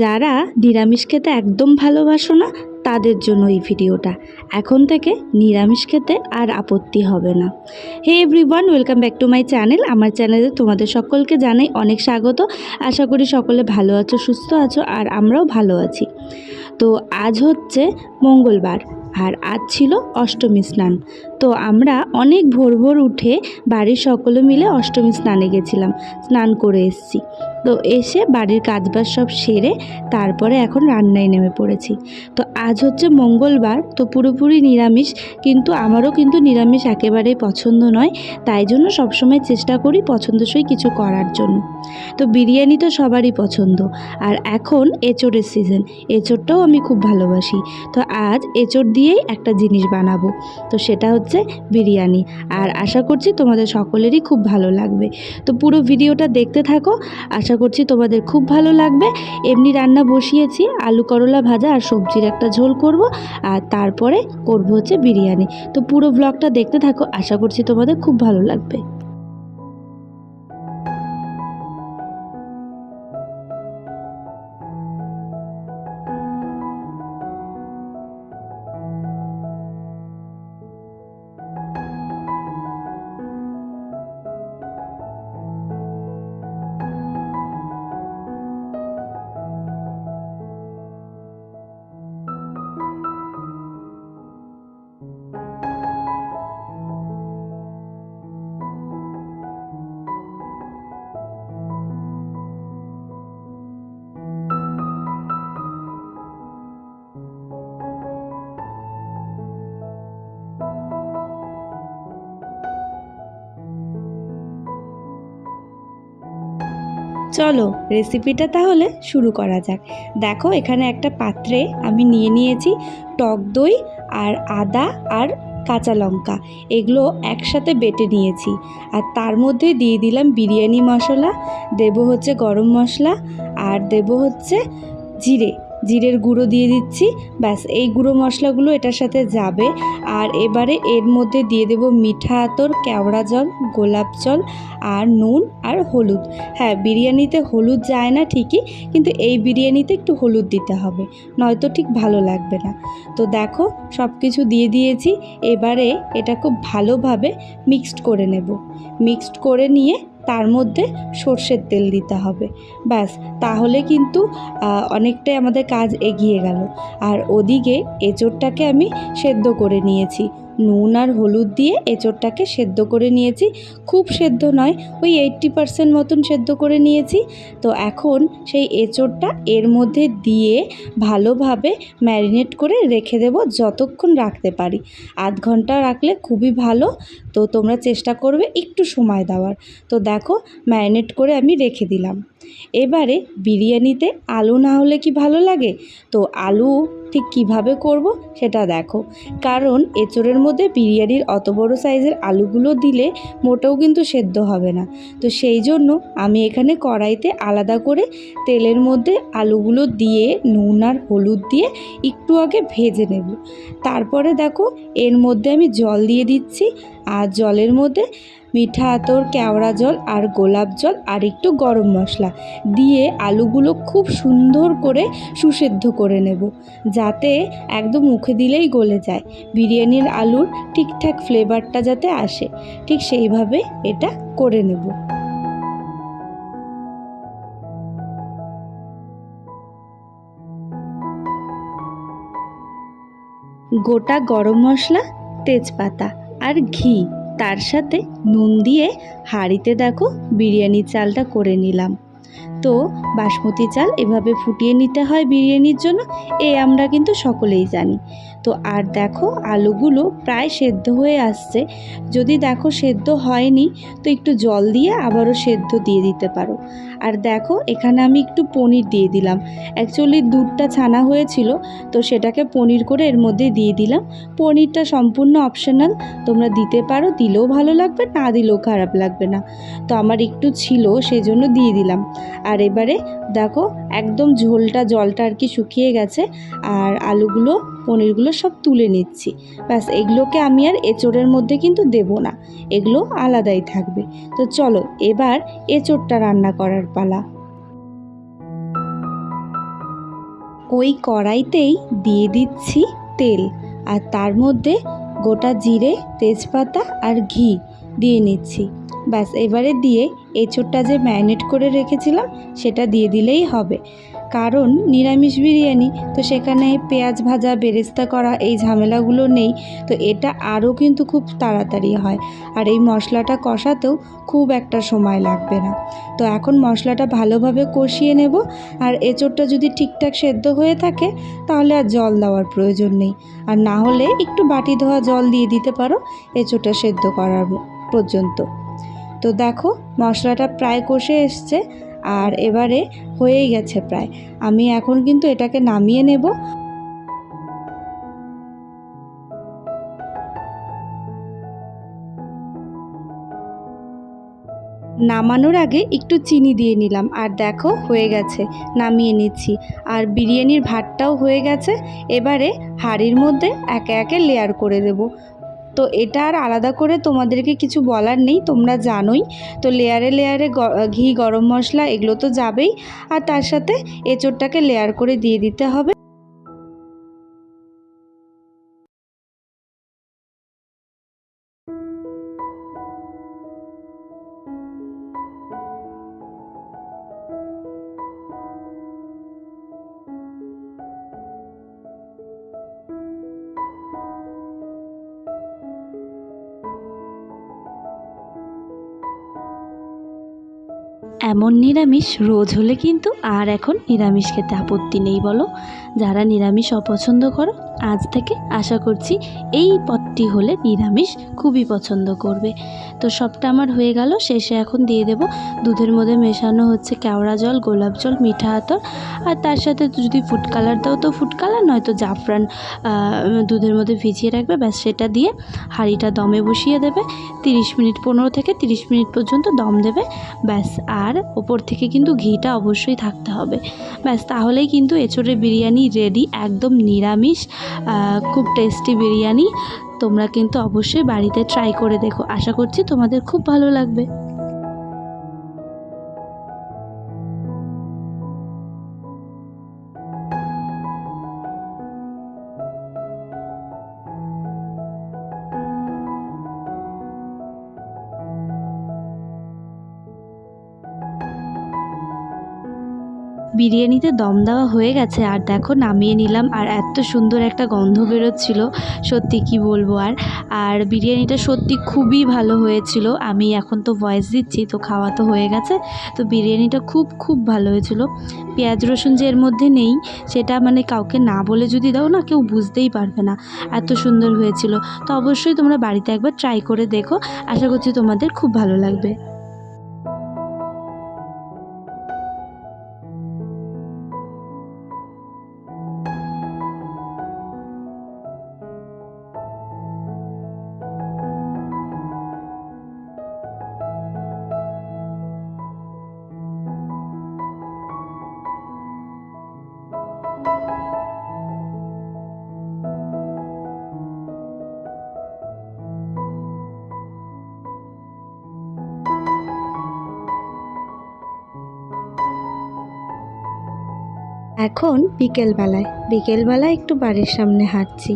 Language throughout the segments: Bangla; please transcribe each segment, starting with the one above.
যারা নিরামিষ খেতে একদম ভালোবাসো না, তাদের জন্য এই ভিডিওটা। এখন থেকে নিরামিষ খেতে আর আপত্তি হবে না। Hey everyone welcome back to my channel আমার চ্যানেলে তোমাদের সকলকে জানাই অনেক স্বাগত। আশা করি সকলে ভালো আছো, সুস্থ আছো, আর আমরাও ভালো আছি। তো আজ হচ্ছে মঙ্গলবার, আর আজ ছিল অষ্টমী স্নান। তো আমরা অনেক ভোর ভোর উঠে বাড়ির সকলে মিলে অষ্টমী স্নানে গেছিলাম, স্নান করে এসেছি। তো এসে বাড়ির কাজবাজ সব সেরে তারপরে এখন রান্নায় নেমে পড়েছি। তো আজ হচ্ছে মঙ্গলবার, তো পুরোপুরি নিরামিষ, কিন্তু আমারও কিন্তু নিরামিষ একেবারেই পছন্দ নয়, তাই জন্য সবসময় চেষ্টা করি পছন্দসই কিছু করার জন্য। তো বিরিয়ানি তো সবারই পছন্দ, আর এখন এঁচোড়ের সিজন এঁচোড়টাও আমি খুব ভালোবাসি। তো আজ এঁচোড় দিয়েই একটা জিনিস বানাবো, তো সেটা হচ্ছে বিরিয়ানি, আর আশা করছি তোমাদের সকলেরই খুব ভালো লাগবে। তো পুরো ভিডিওটা দেখতে থাকো, আশা করছি তোমাদের খুব ভালো লাগবে। এমনি রান্না বসিয়েছি, আলু করলা ভাজা আর সবজির একটা ঝোল করব আর তারপরে করব হচ্ছে বিরিয়ানি। তো পুরো ব্লগটা দেখতে থাকো, আশা করছি তোমাদের খুব ভালো লাগবে। চলো রেসিপিটা তাহলে শুরু করা যাক। দেখো, এখানে একটা পাত্রে আমি নিয়ে নিয়েছি টক দই আর আদা আর কাঁচা লঙ্কা। এগুলো একসাথে বেটে নিয়েছি। আর তার মধ্যে দিয়ে দিলাম বিরিয়ানি মশলা, দেব হচ্ছে গরম মশলা আর দেব হচ্ছে জিরে। জিরের গুঁড়ো দিয়ে দিচ্ছি। ব্যাস, এই গুঁড়ো মশলাগুলো এটার সাথে যাবে। আর এবারে এর মধ্যে দিয়ে দেব মিঠা আতর, কেওড়া জল, গোলাপ জল আর নুন আর হলুদ। হ্যাঁ বিরিয়ানিতে হলুদ যায় না ঠিকই, কিন্তু এই বিরিয়ানিতে একটু হলুদ দিতে হবে, নয়তো ঠিক ভালো লাগবে না। তো দেখো সব কিছু দিয়ে দিয়েছি। এবারে এটা খুব ভালোভাবে মিক্সড করে নেব। মিক্সড করে নিয়ে তার মধ্যে সর্ষের তেল দিতে হবে। ব্যাস, তাহলে কিন্তু অনেকটাই আমাদের কাজ এগিয়ে গেল। আর ওদিকে এঁচোড়টাকে আমি সেদ্ধ করে নিয়েছি। নুন আর হলুদ দিয়ে এঁচোড়টাকে সেদ্ধ করে নিয়েছি। খুব সেদ্ধ নয়, ওই এইট্টি পারসেন্ট মতন সেদ্ধ করে নিয়েছি। তো এখন সেই এঁচোড়টা এর মধ্যে দিয়ে ভালোভাবে ম্যারিনেট করে রেখে দেব যতক্ষণ রাখতে পারি। আধ ঘণ্টা রাখলে খুবই ভালো। তো তোমরা চেষ্টা করবে একটু সময় দেওয়ার। তো দেখো, ম্যারিনেট করে আমি রেখে দিলাম। এবারে বিরিয়ানিতে আলু না হলে কি ভালো লাগে? তো আলু ঠিক কীভাবে করব সেটা দেখো। কারণ এঁচোড়ের মধ্যে বিরিয়ানির অত বড় সাইজের আলুগুলো দিলে মোটেও কিন্তু সেদ্ধ হবে না। তো সেই জন্য আমি এখানে কড়াইতে আলাদা করে তেলের মধ্যে আলুগুলো দিয়ে, নুন আর হলুদ দিয়ে একটু আগে ভেজে নেব। তারপরে দেখো, এর মধ্যে আমি জল দিয়ে দিচ্ছি। আর জলের মধ্যে মিঠা আতর, কেওড়া জল আর গোলাপ জল আর একটু গরম মশলা দিয়ে আলুগুলো খুব সুন্দর করে সুসেদ্ধ করে নেব। যাতে একদম মুখে দিলেই গলে যায়। বিরিয়ানির আলুর ঠিকঠাক ফ্লেভারটা যাতে আসে, ঠিক সেইভাবে এটা করে নেব। গোটা গরম মশলা, তেজপাতা আর ঘি তার সাথে নুন দিয়ে হাঁড়িতে দেখো বিরিয়ানি চালটা করে নিলাম। তো বাসমতি চাল এভাবে ফুটিয়ে নিতে হয় বিরিয়ানির জন্য, এ আমরা কিন্তু সকলেই জানি। তো আর দেখো, আলুগুলো প্রায় সেদ্ধ হয়ে আসছে। যদি দেখো সেদ্ধ হয়নি, তো একটু জল দিয়ে আবারও সেদ্ধ দিয়ে দিতে পারো। আর দেখো, এখানে আমি একটু পনির দিয়ে দিলাম। অ্যাকচুয়ালি দুধটা ছানা হয়েছিল, তো সেটাকে পনির করে এর মধ্যে দিয়ে দিলাম। পনিরটা সম্পূর্ণ অপশনাল, তোমরা দিতে পারো, দিলেও ভালো লাগবে, না দিলেও খারাপ লাগবে না। তো আমার একটু ছিল সেই জন্য দিয়ে দিলাম। আর এবারে দেখো একদম ঝোলটা, জলটা আর কি শুকিয়ে গেছে আর আলুগুলো, পনিরগুলো সব তুলে নিচ্ছি। ব্যাস, এগুলোকে আমি আর এঁচোড়ের মধ্যে কিন্তু দেব না, এগুলো আলাদাই থাকবে। তো চলো, এবার এঁচোড়টা রান্না করার পালা। ওই কড়াইতেই দিয়ে দিচ্ছি তেল আর তার মধ্যে গোটা জিরে, তেজপাতা আর ঘি দিয়ে নিচ্ছি। ব্যাস, এবারে দিয়ে এঁচোড়টা যে ম্যারিনেট করে রেখেছিলাম, সেটা দিয়ে দিলেই হবে। কারণ নিরামিষ বিরিয়ানি, তো সেখানে পেঁয়াজ ভাজা, বেরেস্তা করা, এই ঝামেলাগুলো নেই। তো এটা আরও কিন্তু খুব তাড়াতাড়ি হয়। আর এই মশলাটা কষাতেও খুব একটা সময় লাগবে না। তো এখন মশলাটা ভালোভাবে কষিয়ে নেব। আর এঁচোড়টা যদি ঠিকঠাক সেদ্ধ হয়ে থাকে, তাহলে আর জল দেওয়ার প্রয়োজন নেই। আর না হলে একটু বাটি ধোয়া জল দিয়ে দিতে পারো এঁচোড়টা সেদ্ধ করার পর্যন্ত। তো দেখো, মশলাটা প্রায় কষে এসছে। আর এবারে হয়েই গেছে প্রায়। আমি এখন কিন্তু এটাকে নামিয়ে নেব। নামানোর আগে একটু চিনি দিয়ে নিলাম। আর দেখো, হয়ে গেছে। নামিয়ে নিচ্ছি। আর বিরিয়ানির ভাতটাও হয়ে গেছে। এবারে হাঁড়ির মধ্যে একে একে লেয়ার করে দেব। তো এটা আর আলাদা করে তোমাদেরকে কিছু বলার নেই, তোমরা জানোই। তো লেয়ারে লেয়ারে ঘি, গরম মশলা, এগুলো তো যাবেই। আর তার সাথে এঁচোড়টাকে লেয়ার করে দিয়ে দিতে হবে। এমন নিরামিষ রোজ হলে কিন্তু আর এখন নিরামিষ খেতে আপত্তি নেই বলো। যারা নিরামিষ অপছন্দ করো আজ থেকে আশা করছি এই পদটি হলে নিরামিষ খুবই পছন্দ করবে। তো সবটা আমার হয়ে গেল, শেষে এখন দিয়ে দেব দুধের মধ্যে মেশানো হচ্ছে কেওড়া জল, গোলাপ জল, মিঠা আতর। আর তার সাথে যদি ফুড কালার দাও তো ফুড কালার নয়তো জাফরান দুধের মধ্যে ভিজিয়ে রাখবে, ব্যাস সেটা দিয়ে হাঁড়িটা দমে বসিয়ে দেবে। তিরিশ মিনিট, পনেরো থেকে তিরিশ মিনিট পর্যন্ত দম দেবে, ব্যাস। আর ওপর থেকে কিন্তু ঘিটা অবশ্যই থাকতে হবে। ব্যাস, তাহলেই কিন্তু এঁচোড়ের বিরিয়ানি রেডি একদম নিরামিষ। খুব টেস্টি বিরিয়ানি। তোমরা কিন্তু অবশ্যই বাড়িতে ট্রাই করে দেখো। আশা করছি তোমাদের খুব ভালো লাগবে। বিরিয়ানিতে দম দেওয়া হয়ে গেছে, আর দেখো নামিয়ে নিলাম, আর এত সুন্দর একটা গন্ধ বেরোচ্ছিল, সত্যি কি বলব আর। আর বিরিয়ানিটা সত্যি খুবই ভালো হয়েছিল, আমি এখন তো ভয়েস দিচ্ছি, তো খাওয়া তো হয়ে গেছে, তো বিরিয়ানিটা খুব খুব ভালো হয়েছিল। পেঁয়াজ রসুন যে এর মধ্যে নেই, সেটা মানে কাউকে না বলে যদি দাও না, কেউ বুঝতেই পারবে না, এত সুন্দর হয়েছিল। তো অবশ্যই তোমরা বাড়িতে একবার ট্রাই করে দেখো, আশা করছি তোমাদের খুব ভালো লাগবে। এখন বিকেলবেলায় বিকেলবেলায় একটু বাড়ির সামনে হাঁটছি।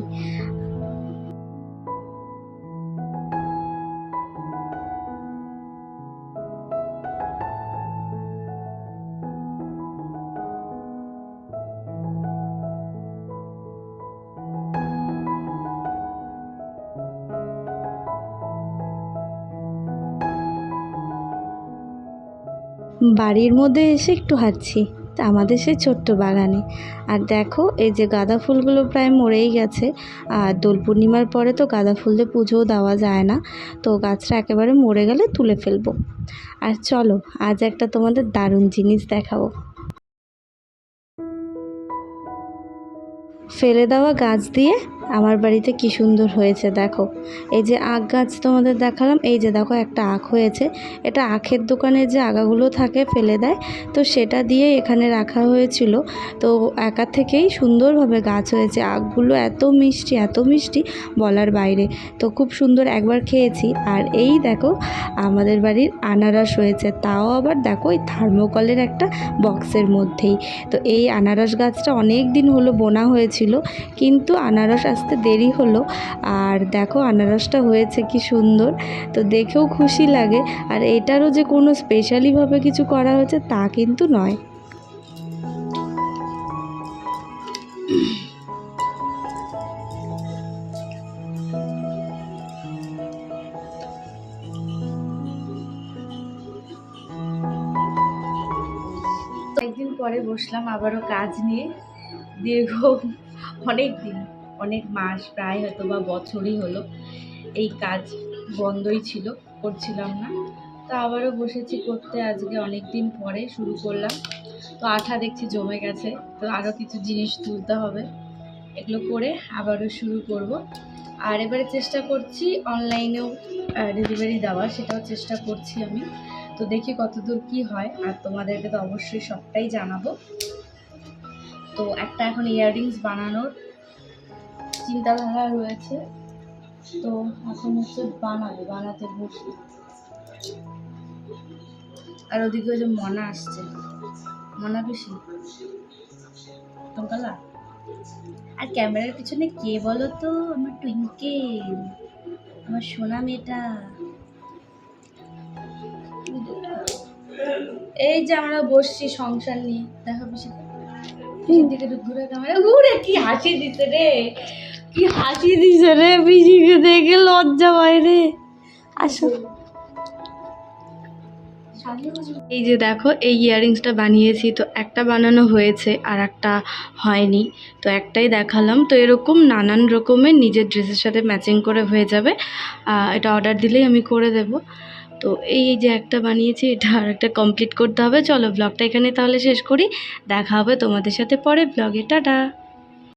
বাড়ির মধ্যে এসে একটু হাঁটছি। আমাদের সেই ছোট্ট বাগানে। আর দেখো, এই যে গাঁদা ফুলগুলো প্রায় মরেই গেছে। আর দোল পূর্ণিমার পরে তো গাঁদা ফুল দিয়ে পুজোও দেওয়া যায় না। তো গাছটা একেবারে মরে গেলে তুলে ফেলব। আর চলো, আজ একটা তোমাদের দারুণ জিনিস দেখাবো। ফেলে দেওয়া গাছ দিয়ে আমার বাড়িতে কি সুন্দর হয়েছে, দেখো। এই যে আখ গাছ তোমাদের দেখালাম, এই যে দেখো একটা আখ হয়েছে। এটা আখের দোকানে যে আগাগুলো থাকে ফেলে দেয়, তো সেটা দিয়ে এখানে রাখা হয়েছিল। তো একা থেকেই সুন্দরভাবে গাছ হয়েছে। আখগুলো এত মিষ্টি এত মিষ্টি বলার বাইরে। তো খুব সুন্দর একবার খেয়েছি। আর এই দেখো, আমাদের বাড়ির আনারস হয়েছে। তাও আবার দেখো ওই থার্মোকলের একটা বক্সের মধ্যেই। তো এই আনারস গাছটা অনেক দিন হলো বোনা হয়েছিল, কিন্তু আনারস আসতে দেরি হলো। আর দেখো আনারসটা হয়েছে কি সুন্দর। তো দেখেও খুশি লাগে। আর এটারও যে কোনো স্পেশালিভাবে কিছু করা হয়েছে তা কিন্তু নয়। পরে বসলাম আবারও কাজ নিয়ে। দীর্ঘ অনেক দিন অনেক মাস, প্রায় হয়তো বা বছরই হলো, এই কাজ বন্ধই ছিল, করছিলাম না। তো আবারও বসেছি করতে, আজকে অনেক দিন পরে শুরু করলাম। তো আঠা দেখছি জমে গেছে, তো আরও কিছু জিনিস তুলতে হবে। এগুলো করে আবারও শুরু করব। আর এবারে চেষ্টা করছি অনলাইনেও ডেলিভারি দেওয়ার, সেটাও চেষ্টা করছি আমি। তো দেখি কতদূর কি হয়, আর তোমাদেরকে তো অবশ্যই সবটাই জানাব। তো একটা এখন ইয়াররিংস বানানোর চিন্তাধারা রয়েছে। তো এখন হচ্ছে বানাবে, বানাতে বসি আর ওদিকে ওই যে মনা আসছে। মনা বেশি আর ক্যামেরার পিছনে কে বলো তো আমার টুইঙ্কে আমার সোনা মেয়েটা। এই যে আমরা বসছি সংসার নিয়ে। দেখো বেশি ঘুরে ক্যামেরা। ঘুরে কি হাসি দিতে রে। কি হাসি রে পিসিকে দেখে লজ্জা পায় রে। আসো। এই যে দেখো, এই ইয়াররিংসটা বানিয়েছি, তো একটা বানানো হয়েছে আর একটা হয়নি। তো একটাই দেখালাম, তো এরকম নানান রকমের নিজের ড্রেসের সাথে ম্যাচিং করে হয়ে যাবে। এটা অর্ডার দিলেই আমি করে দেব। তো এই যে একটা বানিয়েছি, এটা আর একটা কমপ্লিট করতে হবে। চলো ব্লগটা এখানে তাহলে শেষ করি। দেখা হবে তোমাদের সাথে পরে ব্লগে টাটা!